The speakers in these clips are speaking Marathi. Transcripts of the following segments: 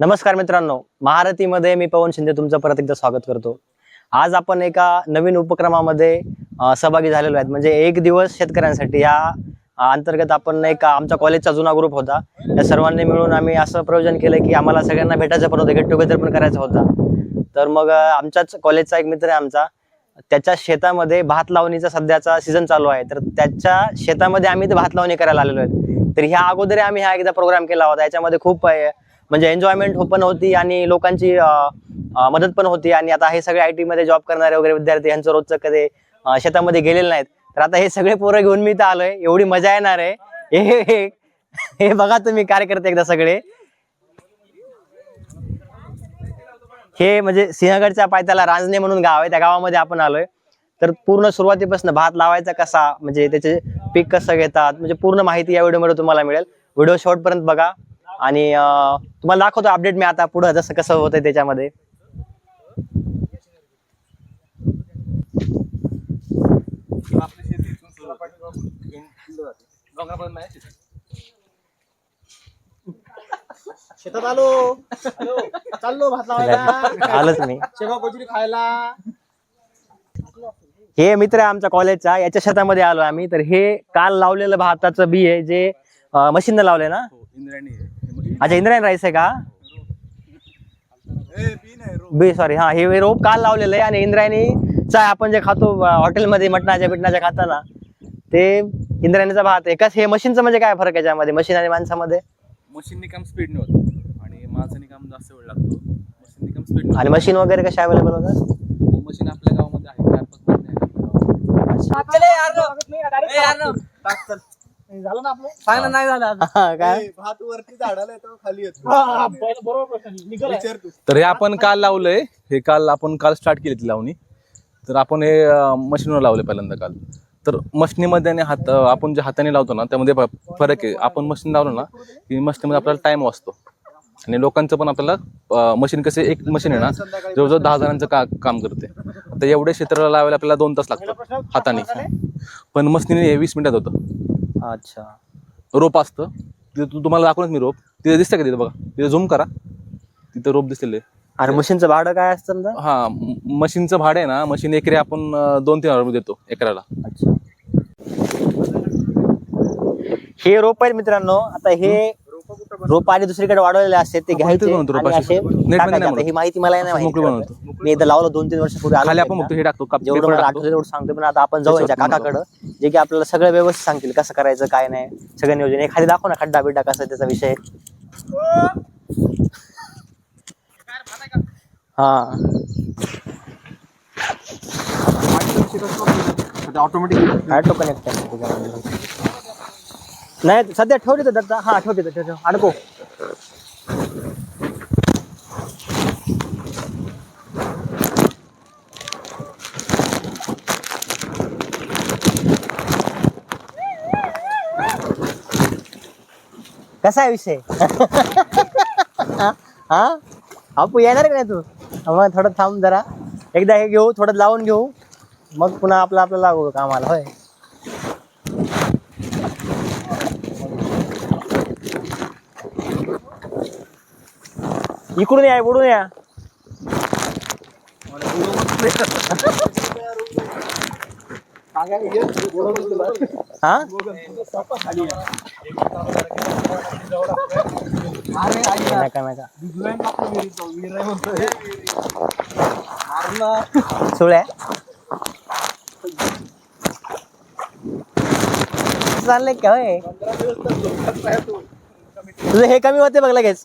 नमस्कार मित्रांनो महारथीमध्ये मी पवन शिंदे तुमचं परत एकदा स्वागत करतो. आज आपण एका नवीन उपक्रमामध्ये सहभागी झालेलो आहेत. म्हणजे एक दिवस शेतकऱ्यांसाठी या अंतर्गत आपण एक आमचा कॉलेजचा जुना ग्रुप होता. त्या सर्वांनी मिळून आम्ही असं प्रयोजन केलं की आम्हाला सगळ्यांना भेटायचं पण होतं. गेट टुगेदर पण करायचा होता. तर मग आमच्याच कॉलेजचा एक मित्र आहे आमचा. त्याच्या शेतामध्ये भात लावणीचा सध्याचा सीझन चालू आहे. तर त्याच्या शेतामध्ये आम्ही ते भात लावणी करायला आलेलो आहेत. तर ह्या अगोदर आम्ही हा एकदा प्रोग्राम केला होता. याच्यामध्ये खूप म्हणजे एन्जॉयमेंट पण होती आणि लोकांची मदत पण होती. आणि आता हे सगळे आय टी मध्ये जॉब करणारे वगैरे विद्यार्थी यांचं रोजचं कधी शेतामध्ये गेलेले नाहीत. तर आता हे सगळे पोरं घेऊन मी इथं आलोय. एवढी मजा येणार आहे. हे हे- हे बघा तुम्ही कार्यकर्ते एकदा सगळे. हे म्हणजे सिंहगडच्या पायथ्याला रांजणे म्हणून गाव आहे. त्या गावामध्ये आपण आलोय. तर पूर्ण सुरुवातीपासून भात लावायचा कसा? म्हणजे त्याचे पीक कसं घेतात? म्हणजे पूर्ण माहिती या व्हिडिओमध्ये तुम्हाला मिळेल. व्हिडिओ शेवटपर्यंत बघा. आणि तुम्हाला दाखवतो अपडेट मी आता पुढं जसं कसं होतंय त्याच्यामध्ये. शेतात आलो. चाललो भात लावायला. आलंच मी. शेगाव कचोरी खायला. हे मित्र आहे आमच्या कॉलेजचा याच्या शेतामध्ये आलो आम्ही. तर हे काल लावलेलं भाताचं बी आहे जे मशीननं लावले ना? अच्छा इंद्रायण राईस आहे का? बी सॉरी हा हे रोप काल लावलेलं आहे आणि इंद्रायणीचा आपण जे खातो हॉटेलमध्ये मटणाच्या बिटणाच्या खाताना ते इंद्रायणीचा भात आहे. कस हे मशीनचं म्हणजे काय फरक आहे याच्यामध्ये मशीन आणि माणसामध्ये? मशीननी काम स्पीडने होतं. आणि माणसाने काम जास्त वेळ लागतो. मशीननी काम स्पीड आणि मशीन वगैरे कसे अवेलेबल होतात? मशीन आपल्या गावामध्ये आहे चार पाच मशीन आहे. आपल्या गावामध्ये. झालं ना आपलं? चांगलं नाही झालं हा, काय भात वरती झाडाला येतो खाली येतो. हा, बर- बरोबर प्रश्न निघालाय. विचार तू. तर हे आपण काल लावलंय. हे काल आपण काल स्टार्ट केली ती लावणी. तर आपण हे मशीनवर लावले पहिल्यांदा काल. तर मशीनीमध्ये आणि हात अं, आपण जे हाताने लावतो ना त्यामध्ये फ- फरक आहे. आपण मशीन लावलं ना की मशीनमध्ये आपल्याला टाइम वाचतो. आणि लोकांचं पण आपल्याला मशीन कसे एक मशीन आहे ना जवळजवळ दहा जणांचं का काम करते. तर एवढे क्षेत्राला लावायला आपल्याला दोन तास लागतो हाताने. पण मशीनीने हे वीस मिनिटात होतं. अच्छा. रोप असतं. तिथे तू तुम्हाला दाखवूनच मी रोप. तिथे दिसतं का तिथे बघा? तिथे झूम करा. तिथे रोप दिसलेले. आणि मशीनचं भाडं काय असतं समजा हा म- मशीनचं भाडं आहे ना मशीन एकरी आपण अं, दोन तीन हजार रुपये देतो एकराला. अच्छा. हे रोप आहेत मित्रांनो. आता हे रोप आणि दुसरीकडे वाढवलेले असते ते घ्यायचे बनवतो आणि रोपाचे. असे नेटमध्ये नाही टाकायचे. आता बनवत. ही माहिती मला नाही माहिती मोकळी बनवतो. मी एकदा लावलं दोन तीन वर्षापूर्वी आलो खाली आपण एकदा. बघतो हे टाकतो काप- जेवढं पेपर मला टाकतो. आठवतं तेवढं सांगतो पण आता आपण जाऊ यांच्या त्याच्यावर काकाकडं जे की आपल्याला सगळं व्यवस्थित सांगतील कसं करायचं काय नाही सगळं नियोजन एखादी दाखव ना खड्डा बिड्डा कसा आहे त्याचा विषय हा ऑटोमॅटिक ऑटो कनेक्ट आहे त्याच्यामध्ये. नाही सध्या ठेव तर दत्ता. हा ठेवते ठेव ठेव. अडको. कसा आहे विषय? हा? आपू येणार का नाही तू? मग थोडं थांब जरा. एकदा हे घेऊ थोडं लावून घेऊ. मग पुन्हा आपलं आपलं लागू कामाला होय. इकडून या बुडून या. हा? नका नका. सोळ्या. चाललंय का होय? तुझं हे कमी होते बघ लगेच.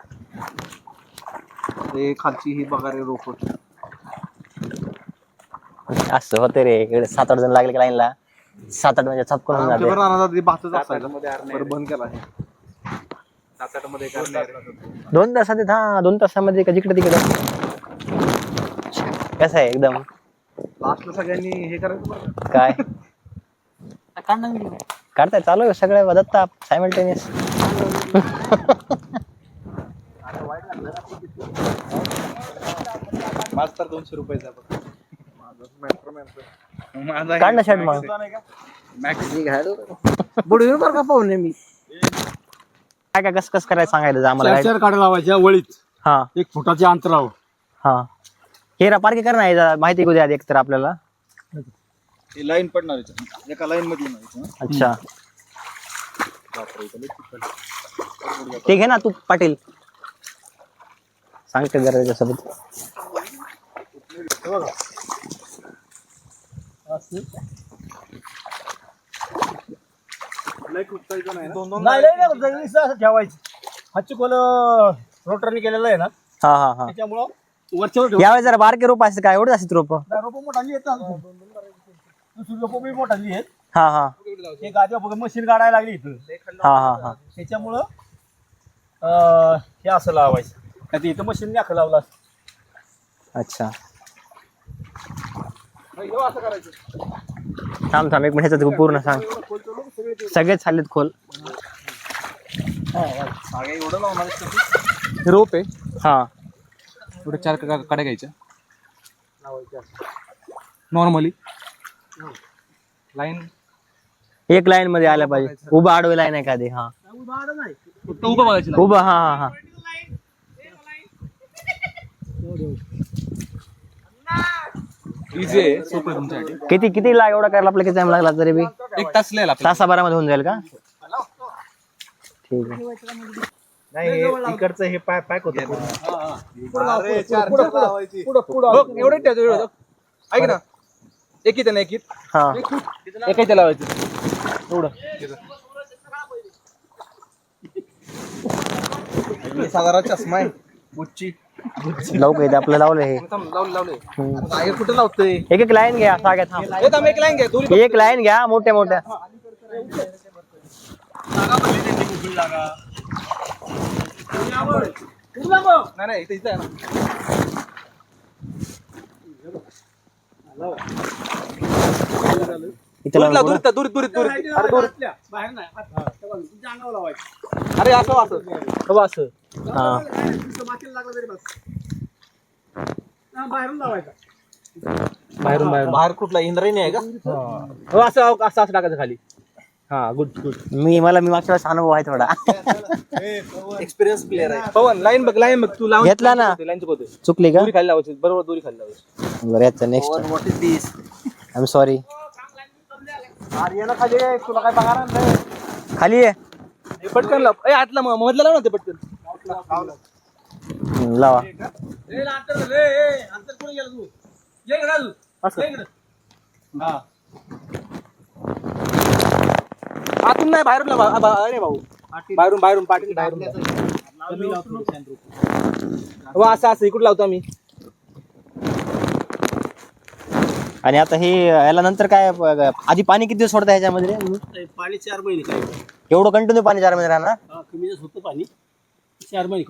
ते खालची ही बघारे रोप. होती असं होते रे. इकडे सात आठ जण लागले लाईनला सात आठ म्हणजे छपकून होऊन जाते. भातच असायचा बरं बंद केला आहे सात आठमध्ये दोन तासात हा दोन तासामध्ये का जिकडे तिकडे. कसं आहे एकदम? लास्टला सगळ्यांनी हे करायचं बरं? काय काढताय चालू आहे सगळं. दत्ता सायमल्टेनियस माझ तर दोनशे रुपयाचा बघ. माझं काढ ना शर्ट मग. बुडवी बरं का पाहुणे मी. काय काय कसं कसं करायचं सांगायचं आम्हाला चार काड्या लावायच्या वळीत. हा. एक फुटाच्या अंतरावर. हा. हेरा पार्किंग कर ना याचा माहिती करू द्या एक तर आपल्याला. ही लाईन पडणार याच्यात. एका लाईन मध्ये. अच्छा. ठीक आहे ना तू पाटील. सांगते जरा त्याच्यासोबत. नाही नाही, नाही असं ठेवायचं. कोल रोटरने केलेलं आहे ना? हा हा हा. त्याच्यामुळं वरच्यावर ठेव यावेळेस जरा बारके रोप असते काय? एवढंच असते रोप? रोप मोठाली येत दुसरी रोप बी मोठाली आहेत. हा हा. हे गाद्या बघ मशीन काढायला लागली इथं. हा हा हा. त्याच्यामुळं अं, हे असं लावायचं. नाही तर इथं मशीन नाख लावलं असतं. अच्छा. थांब थांब एक मिनिट तू पूर्ण सांग. सगळेच चाललेत खोल. एवढं लावणार का तू? रोप आहे. हा. एवढे चार का- काड्या घ्यायच्या. नॉर्मली लाईन एक लाईन मध्ये आल्या पाहिजे. उभं आडवी लाईन आहे एखादी हा. फक्त उभं बघायची उभं हा हा हा. इझी आहे. सोपं आहे तुमच्यासाठी. किती किती लाग एवढा करायला आपला किती टाइम लागला तरी बी? एक तास लिहायला आपल्याला. तासाभरामध्ये होऊन जाईल का? ठीक आहे. नाही हे इकडचं हे पाय पॅक होतं पूर्ण. अरे, चार चार लावायची. हो, एवढं ठेवायचं एवढं ऐक ना. एकीत आहे ना एकीत हा. एकाच्या लावायचं. एवढं. साधारण चष्मा आहे. उच्ची. लवकर येते आपलं लावलं हे थांब, लावले लावले हम्म. मागे कुठं लावतोय एक एक लाईन घ्या साग्या थांब ए, थांब, एक लाईन घ्या दोरी एक लाईन घ्या मोठ्या मोठ्या नाही नाही इथं- इथं आहे ना इथे दुरीत लाव, लावून दुरीत, दुरीत दुरीत दुरीत अरे दुरीत बाहेर नाही हात- तेव्हा तुमच्या अंगावर लावायचं अरे असं असं. हो असं. हा. नुसतं मातीला लागलं तरी बस हा, बाहेरून लावायचा बाहेरून. बाहेरून बाहेर कुठला इंद्रायणी आहे का? हो. असं असं असं टाकायचं खाली. हा गुड गुड मी मला मी मागच्या वेळेस अनुभव आहे थोडा. एक्सपिरियन्स प्लेअर आहे. पवन लाईन बघ लाईन बघ. तू लावून घेतला ना. लाईन चुकवतोय चुकली का? दोरी खाली लावायची बरोबर दोरी खाली लावायची. बरं याचं next what is this I am sorry Aryana खाली. आहे, तुला काय पगार नाही खाली आहे हे पटकन लाव. ए आतला म- मधला लाव ना ते पटकन. हम्म, लावा. ये इकडं. असं. ये इकडं. हा. आतून नाही बाहेरून लाव. आ, बा- अरे भाऊ. बाहेरून बाहेरून पाठी बाहेरून लाव. हो असं असं. इकडून लावतो आम्ही. आणि आता हे याला नंतर काय आधी पाणी किती दिवस सोडतं ह्याच्यामध्ये? ते पाणी चार महिने काय? एवढं कंटिन्यू पाणी चार महिने राहणार? हा, कमी जास्त होतं पाणी. चार महिने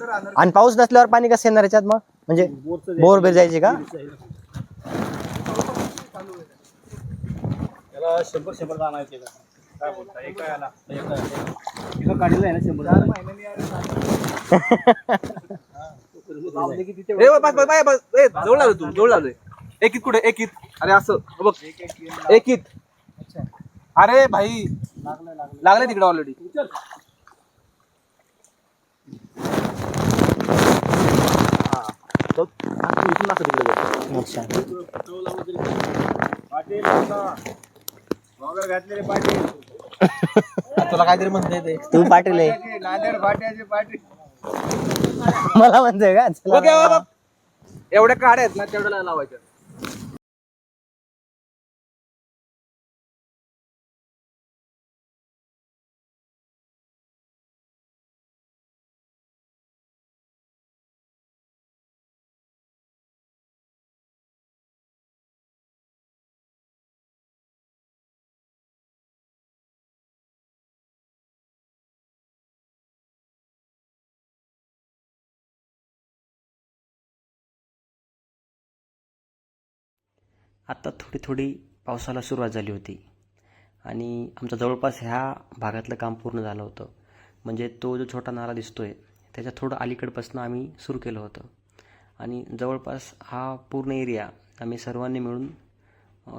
राहणार आणि पाऊस नसल्यावर पाणी कसं येणार याच्यात मग? म्हणजे बोर बिर जायचे का? त्याला शंभर शंभर दाणा त्याला. काय बोलता एका याला एका एका गाडीला आहे ना शंभर दाणा. ए जवळ लावलं तू जवळ लावलंय एकीत कुठे? एकीत. अरे असं. हो बघ. एकीत. अरे भाई. लागले तिकडे ऑलरेडी अच्छा. पाटील वगैरे घातलेले पाटील. तुला काहीतरी म्हणता येते तू पाटील आहे. नांदेड फाट्याचे पाटील. मला म्हणतोय का? चला ओके एवढ्या काड्या आहेत ना तेवढ्या लावायच्या आत्ता थोडी थोडी पावसाला सुरुवात झाली होती. आणि आमचं जवळपास ह्या भागातलं काम पूर्ण झालं होतं. म्हणजे तो जो छोटा नाला दिसतो आहे त्याच्या थोडं अलीकडपासून आम्ही सुरू केलं होतं. आणि जवळपास हा पूर्ण एरिया आम्ही सर्वांनी मिळून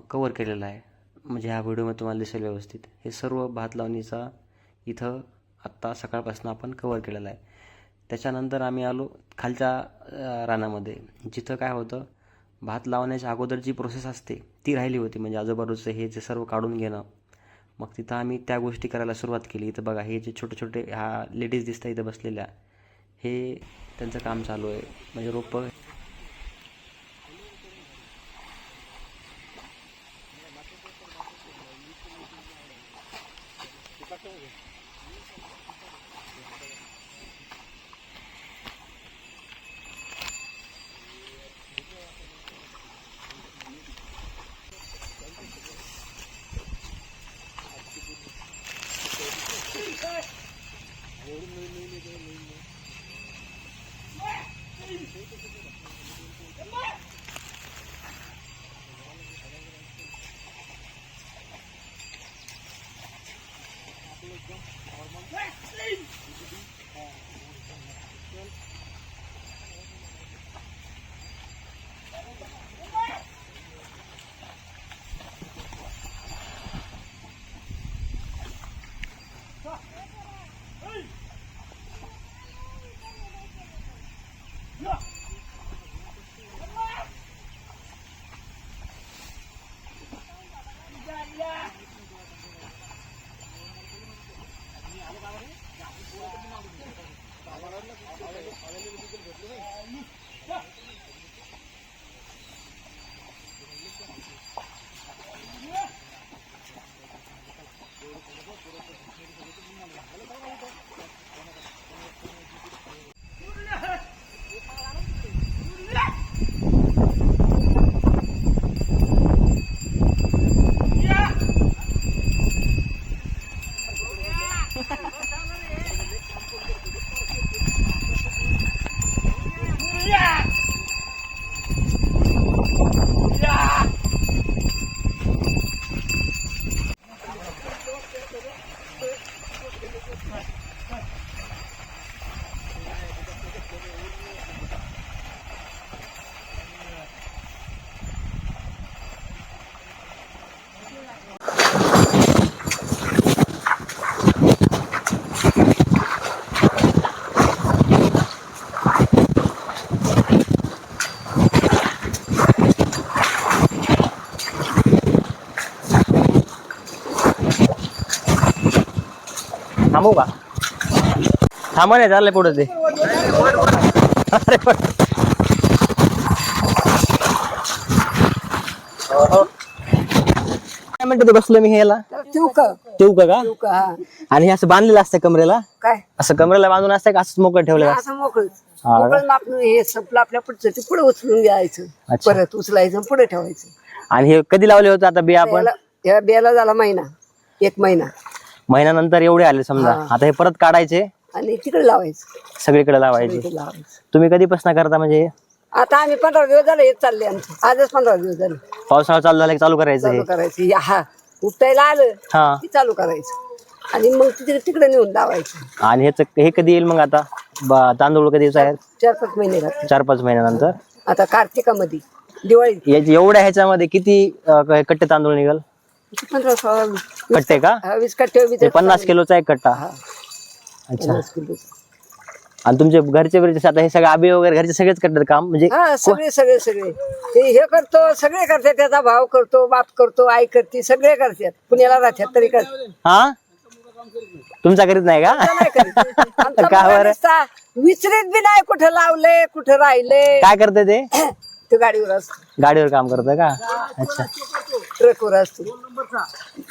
कवर केलेला आहे. म्हणजे ह्या व्हिडिओमध्ये तुम्हाला दिसेल व्यवस्थित. हे सर्व भात लावणीचा इथं आत्ता सकाळपासून आपण कवर केलेला आहे. त्याच्यानंतर आम्ही आलो खालच्या रानामध्ये जिथं काय होतं भात लावण्याच्या अगोदर जी प्रोसेस असते ती राहिली होती. म्हणजे आजूबाजूचं हे जे सर्व काढून घेणं. मग तिथं आम्ही त्या गोष्टी करायला सुरुवात केली. इथं बघा हे जे छोटे छोटे ह्या लेडीज दिसतात इथं बसलेल्या हे त्यांचं काम चालू आहे. म्हणजे रोपं थांबू का? थांबा नाही चाललंय पुढे ते. अरे. काय म्हणते ते बसलो मी हे याला ठेवू का? ठेवू का का? ठेवू का हा. आणि हे असं बांधलेलं असतं कमरेला? काय? असं कमरेला बांधून असतं का असंच मोकळं ठेवलेलं असतं? असं मोकळं. हा. का? मोकळं आपण हे संपलं आपल्या पुढचं ते पुढे उचलून घ्यायचं. अच्छा. परत उचलायचं पुढे ठेवायचं. आणि हे कधी लावले होते आता बिया आपण? याला- या बियाला झाला महिना. एक महिना. महिन्यानंतर एवढे आले समजा. आता हे परत काढायचे? आणि तिकडे लावायचं. सगळीकडे लावायचे. तिकडे लावायचं. तुम्ही कधीपासून करता म्हणजे? आता आम्ही पंधरा दिवस झाले येत चालले आमचं. आजच पंधरा दिवस झाले. पावसाळा चालू झाला की चालू करायचं हे? चालू करायचं. या हा. उपटायला आलं हा. की चालू करायचं. आणि मग तिकडे तिकडे नेऊन लावायचं. आणि ह्याच हे कधी येईल मग आता? ब- तांदूळ कधी आहेत चार पाच महिने चार पाच महिन्यानंतर? आता कार्तिकामध्ये याच्या एवढ्या ह्याच्यामध्ये किती अं, क- कट्टे तांदूळ निघल? पंधरा सोळा वीस कट्टे का? हा, वीस कट्टे पन्नास किलोचा एक कट्टा. अच्छा. पन्नास किलोचं. आणि तुमचे घरचे बिरचे आता हे सगळे आबी वगैरे घरचे सगळेच करतात काम? म्हणजे हा सगळे सगळे सगळे. ते हे करतो सगळे करतात त्याचा भाव करतो बाप करतो आई करते सगळे करतात. पुण्याला राहतात तरी करतात हा? तुमचा करीत नाही का? नाही करीत. आमचा का मुलगा बरं? नुसता विचारित बी नाही कुठं लावले कुठं राहिले. काय करते ते? तो गाडीवर असतो. गाडीवर काम करतोय का? अच्छा. ट्रकवर असतो.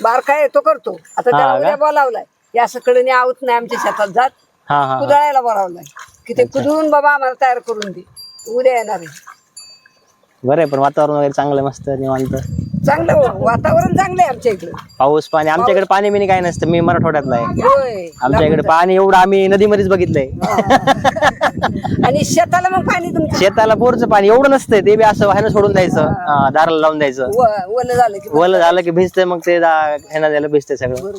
बारका आहे तो करतो. आता त्याला हा का? उद्या बोलावलाय. या सकडे आवत नाही आमच्या शेतात जात. हा हा हा. कुदळायला बोलावलाय. की ते कुदळून बाबा आम्हाला तयार करून दे. उद्या येणार आहे. बरं आहे पण वातावरण वगैरे चांगलं मस्त निवांत. चांगलं वा- वातावरण चांगलं आहे आमच्या इकडं. पाऊस पाणी. आमच्याकडे पाणी बिनी काय नसतं. मी मराठवाड्यातला आहे. होय. आमच्या इकडे पाणी एवढं आम्ही नदीमध्येच बघितलंय. आणि शेताला मग पाणी तुमचं? शेताला बोरचं पाणी एवढं नसतंय ते बी असं ह्यानं सोडून द्यायचं दाराला लावून द्यायचं. व- ओलं झालं की वल झालं की भिजते मग ते दा- ह्यानं द्यायला भिजते सगळं.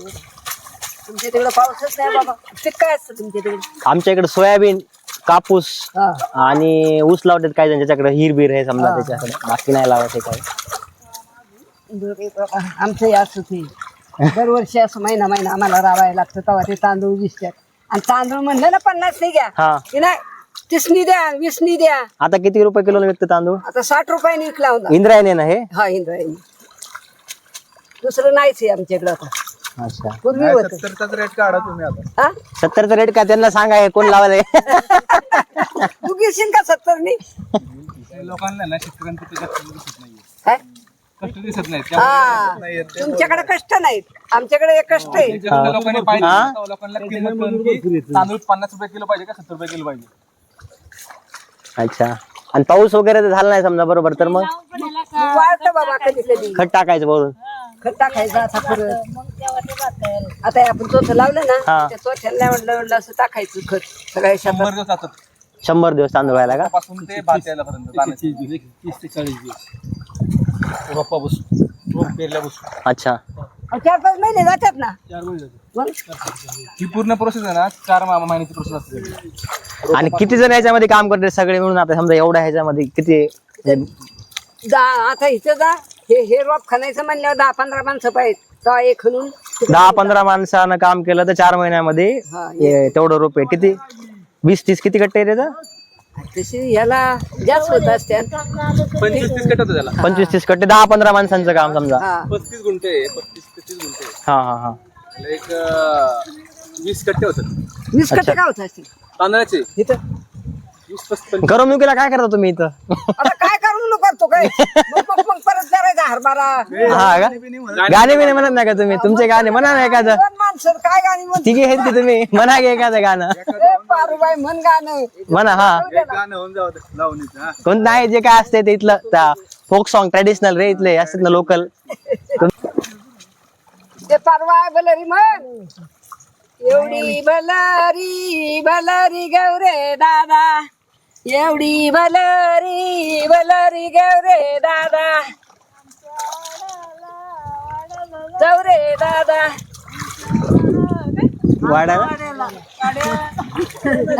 तुमच्या तिकडे पाऊसच नाही बाबा. पीक काय असतं तुमच्या तिकडे आमच्या इकडे सोयाबीन कापूस हा. आणि ऊस लावतात काही ज्यांच्याकडे हिरबीर आहे समजा त्याच्याकडे. बाकी नाही लावत हे बरं बाबा, आमचंही असं ते. दरवर्षी असं महिना महिना आम्हाला राबायला लागतं तेव्हा ते तांदूळ दिसतात आणि तांदूळ म्हणलं ना पन्नास नाही घ्या हा. की नाही? तीसनी द्या वीसनी द्या. आता किती रुपये किलो विकते तांदूळ? आता साठ रुपयाने विकला होता इंद्रायणी ना हे? हा इंद्रायणी. दुसरं नाहीच आहे आमच्याकडे आता. अच्छा. पूर्वी होत. सत्तरचाच रेट काढा तुम्ही आता. हा? सत्तरचा रेट का त्यांना सांगा हे कोण लावलंय तू घेशील का सत्तरनी? लोकांना ना शेतकऱ्यांचं ते जास्त दिसत नाहीये. काय? कष्ट दिसत नाहीत. हा. तुमच्याकडे कष्ट नाहीत. आमच्याकडे एक कष्ट आहे. लोकांनी पाहिजे? तेव्हा लोकांना किंमत कळून की तांदूळ पन्नास रुपये किलो पाहिजे का सत्तर रुपये किलो पाहिजे? अच्छा. आणि पाऊस वगैरे तर झाला नाही समजा बरोबर. तर मग? वाळतं बाबा कधी कधी. खत टाकायचं वरून खत टाकायचं आता परत. आता हे आपण चोथ लावलं ना हा. त्या चोथ्याला म्हणलं म्हणलं असं टाकायचं खत. सगळ्या शंभर दिवस जातात. शंभर दिवस तांदूळ व्हायला का? पासून ते पर्यंत. तीस ते चाळीस दिवस. रोपा बसून रोप पेरल्या बसून अच्छा. चार पाच महिने जातात ना. चार महिने ही पूर्ण प्रोसेस आहे ना चार मा- महिन्याची प्रोसेस असते. आणि किती जण याच्यामध्ये काम करते सगळे मिळून? आता समजा एवढ्या ह्याच्यामध्ये किती दहा आता इथं जा. हे हे रोप खणायचं म्हणल्यावर दहा पंधरा माणसं पाहिजे एक खणून दहा पंधरा माणसानं काम केलं तर चार महिन्यामध्ये हा, हे तेवढं रुपये किती? वीस तीस किती कट्टे तशी याला जास्त होत असत्यात पंचवीस तीस कट होतं त्याला पंचवीस तीस कट्टे दहा पंधरा माणसांचं काम समजा. हा. पस्तीस गुंठे पस्तीस तीस गुंठे. आहे. हा हा हा. त्याला एक अं, वीस कट्टे होतात. वीस कट्टे का होत असतील? तांदळाचे. इथं. वीस पस्तीस करमणुकीला काय करता तुम्ही इथं? आता काय करून करतो काय? मग मग- मग परत करायचा हरभरा हा का? गाणे बिणे म्हणत नाही. का तुम्ही? तुमचे गाणे म्हणा ना एखादं. दोन माणसं काय गाणी म्हणते तिघे आहेत की तुम्ही? म्हणा की एखादं गाणं. ए, पारूबाई म्हण गाणं. म्हणा हा. गाणं होऊन लावणीच हा. कोणतं आहे जे काय असते ते इथलं फोक सॉन्ग ट्रॅडिशनल रे इथले असतात ना लोकल ते पारवा बलरी म्हण. एवढी बलरी बलरी गौरे दादा. एवढी बलरी बलरी गौरे दादा. गौरे दादा. वाड्याला?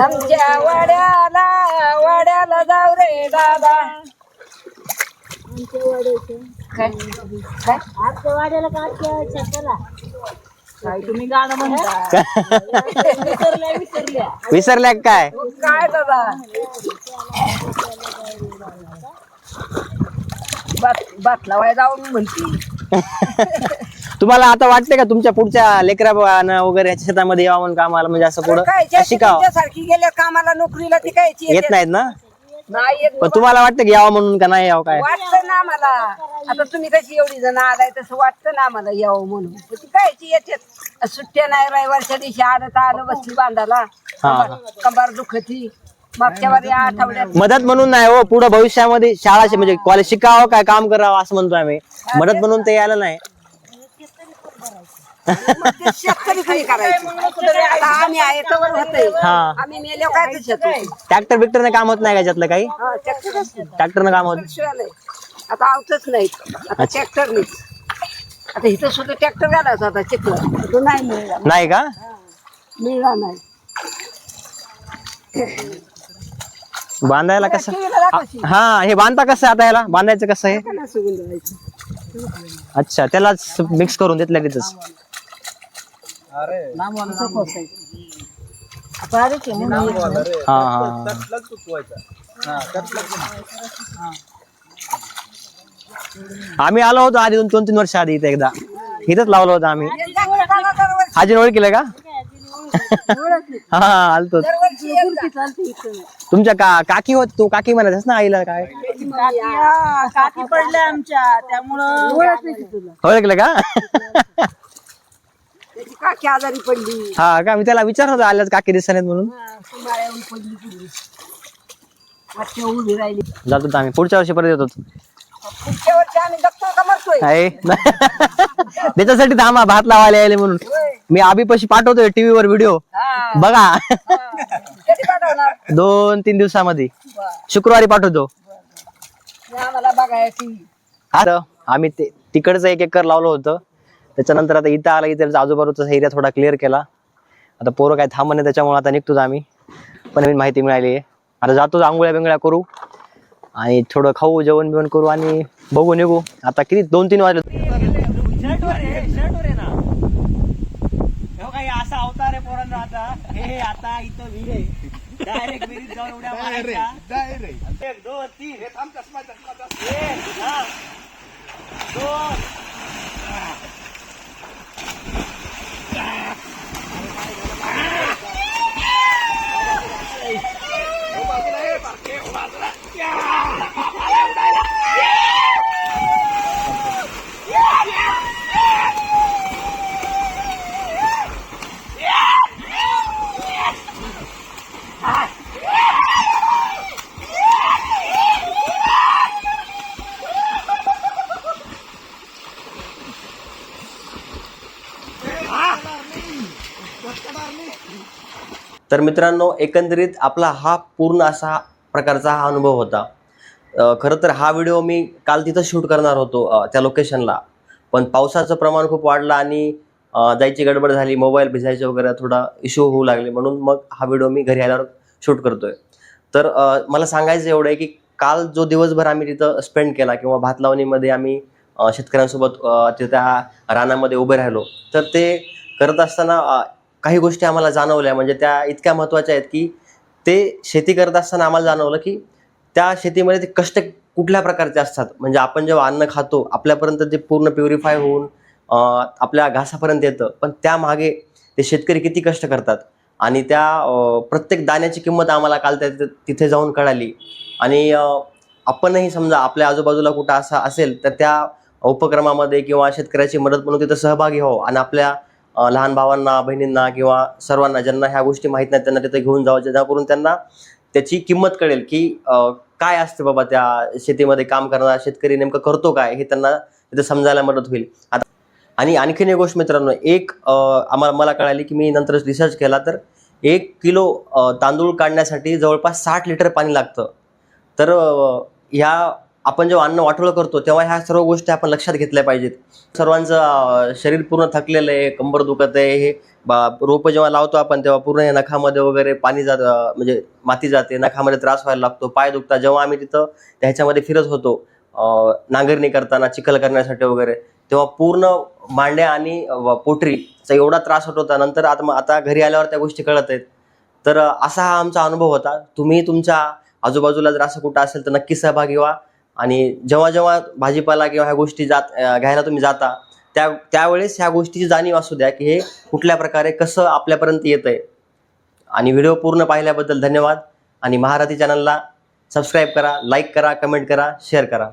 आमच्या वाड्याला वाड्याला जाऊ रे दादा. काय? काय? काय तुम्ही गाणं म्हणता? विसरल्या विसरल्या. विसरल्या का काय? काय दादा बात बात लावाय जाऊन म्हणती. तुम्हाला आता वाटते का तुमच्या पुढच्या लेकरा वगैरे याच्या शेतामध्ये यावं म्हणून कामाला? म्हणजे असं पुढं काय शिकावं? सारखी गेल्या कामाला नोकरीला ती काय येत नाहीत ना? नाही येत पण तुम्हाला वाटतं की यावं म्हणून का नाही यावं काय? वाटतं ना आम्हाला. आता तुम्ही कशी एवढी जण आलाय तसं वाटतं ना आम्हाला यावं म्हणून. पण ती कायची येतात सुट्ट्या नाही रविवारच्या दिवशी आलं तर आलं बसली बांधाला. कंबार- कंबार दुखती. मागच्या वारी आठवड्यात. मदत म्हणून नाही हो पुढे भविष्यामध्ये शाळा शि- म्हणजे कॉलेज शिकावं काय काम करावं असं म्हणतो आम्ही. मदत म्हणून ते यायला नाही. मग ते शेतकरी खरी करायचं? आता आम्ही आहे होतंय. हा. आम्ही काय ते ट्रॅक्टर बिक्टरने काम होत नाही का याच्यातलं काही? हा ट्रॅक्टर असते ट्रॅक्टरनं काम होत शिवाय नाही. आता आवतच आता ट्रॅक्टर नाही आता इथं सुद्धा ट्रॅक्टर घालायचा आता चिखल तो नाही मिळाला नाही का? मिळला नाही. बांधायला कसं. हा हे बांधता कसं आता याला? बांधायचं कसं आहे? का नाही सुगंध व्हायची? अच्छा त्यालाच मिक्स करून देतल्या तिथंच आता आले की म्हणून हा हा हा. आम्ही आलो होतो आधी दोन दोन तीन वर्ष आधी इथे एकदा. इथंच लावलं होतं आम्ही. अजून ओळखीलं का? हा आलतो. तुमच्या का काकी होत तू काकी म्हणायचंस ना आईला काय? काठी पडल्या आमच्या त्यामुळं ओळखलं का? त्याची काकी आजारी पडली. हा का? मी त्याला विचारत होतो आल्याच काकी दिसत नाहीत म्हणून सुमाळ्याहून पडली पुढे वाटते उभी राहिली. जातो आम्ही. पुढच्या वर्षी परत येतो पुढच्या वर्षी आम्ही जगतो का मरतोय? आहे त्याच्यासाठी थांबा भात लावायला यायले म्हणून. मी आबीपाशी पाठवतोय टीव्ही वर व्हिडिओ. हा. बघा. हा. कधी पाठवणार? दोन तीन दिवसामध्ये. बरं. शुक्रवारी पाठवतो. आम्हाला बघायची. आता आम्ही ते तिकडचं एक एकर लावलं होतं. त्याच्यानंतर आता इथं आला इथे आजूबाजूचा एरिया थोडा क्लिअर केला. आता पोरं काय थांबणे त्याच्यामुळे आता निघतोच आम्ही. पण नवीन माहिती मिळाली आहे. आता जातोच आंघोळ्या बिंगळ्या करू आणि थोडं खाऊ जेवण बिवण करू आणि बघू निघू. आता किती दोन तीन वाजले. असा अवतार आहे पोरांना आता. हे आता इथं विहीर आहे. डायरेक्ट विहिरीत जाऊन उड्या मारायच्या. एक दोन तीन हे थांब चष्मा चष्मा चष्मा. एक. दोन. तर मित्रांनो एकंदरीत आपला हा पूर्ण असा प्रकारचा हा अनुभव होता. खरं तर हा व्हिडिओ मी काल तिथं शूट करणार होतो त्या लोकेशनला. पण पावसाचं प्रमाण खूप वाढलं आणि जायची गडबड झाली मोबाईल भिजायचे वगैरे थोडा इश्यू होऊ लागले म्हणून मग हा व्हिडिओ मी घरी आल्यावर शूट करतोय. तर मला सांगायचं एवढं आहे की काल जो दिवसभर आम्ही तिथं स्पेंड केला किंवा भात लावणीमध्ये आम्ही शेतकऱ्यांसोबत अ, तिथं त्या रानामध्ये उभे राहिलो तर ते करत असताना काही गोष्टी आम्हाला जाणवल्या. म्हणजे त्या इतक्या महत्त्वाच्या आहेत की ते शेती करत असताना आम्हाला जाणवलं की त्या शेतीमध्ये ते कष्ट कुठल्या प्रकारचे असतात. म्हणजे आपण जेव्हा अन्न खातो आपल्यापर्यंत ते पूर्ण प्युरिफाय होऊन आपल्या घासापर्यंत येतं. पण त्यामागे ते शेतकरी किती कष्ट करतात. आणि त्या प्रत्येक दाण्याची किंमत आम्हाला काल त्या तिथे- जाऊन कळाली. आणि आपणही समजा आपल्या आजूबाजूला कुठं असा असेल तर त्या उपक्रमामध्ये किंवा शेतकऱ्याची मदत म्हणून तिथं सहभागी हो आणि आपल्या लहान भावांना बहिणींना किंवा सर्वांना ज्यांना ह्या गोष्टी माहीत नाहीत त्यांना तिथे घेऊन जावं जेणेकरून त्यांना त्याची किंमत कळेल की काय असते बाबा त्या शेतीमध्ये काम करणारा शेतकरी नेमकं करतो काय हे त्यांना तिथे समजायला मदत होईल. आता आणि आणखीन एक गोष्ट मित्रांनो एक आम्हाला मला कळाली की मी नंतर रिसर्च केला तर एक किलो तांदूळ काढण्यासाठी जवळपास साठ लिटर पाणी लागतं. तर ह्या आपण जेव्हा अन्न वाटोळं करतो तेव्हा ह्या सर्व गोष्टी आपण लक्षात घेतल्या पाहिजेत. सर्वांचं शरीर पूर्ण थकलेलं आहे कंबर दुखत आहे हे बा रोपं जेव्हा लावतो आपण तेव्हा पूर्ण हे नखामध्ये वगैरे पाणी जात म्हणजे माती जाते नखामध्ये त्रास व्हायला लागतो पाय दुखतात. जेव्हा आम्ही तिथं त्याच्यामध्ये फिरत होतो नांगरणी करताना चिखल करण्यासाठी वगैरे तेव्हा पूर्ण मांड्या आणि पोटरीचा एवढा त्रास होत होता. नंतर आता मग आता घरी आल्यावर त्या गोष्टी कळत आहेत. तर असा हा आमचा अनुभव होता. तुम्ही तुमच्या आजूबाजूला जर असं कुठं असेल तर नक्की सहभागी व्हा. आणि जेव्हा जेव्हा भाजीपाला किंवा ह्या गोष्टी जात घ्यायला तुम्ही जाता त्या त्यावेळेस ह्या गोष्टीची जाणीव असू द्या की हे कुठल्या प्रकारे कसं आपल्यापर्यंत येत आहे आणि व्हिडिओ पूर्ण पाहिल्याबद्दल धन्यवाद. आणि महाराती चॅनलला सबस्क्राईब करा लाईक करा कमेंट करा शेअर करा.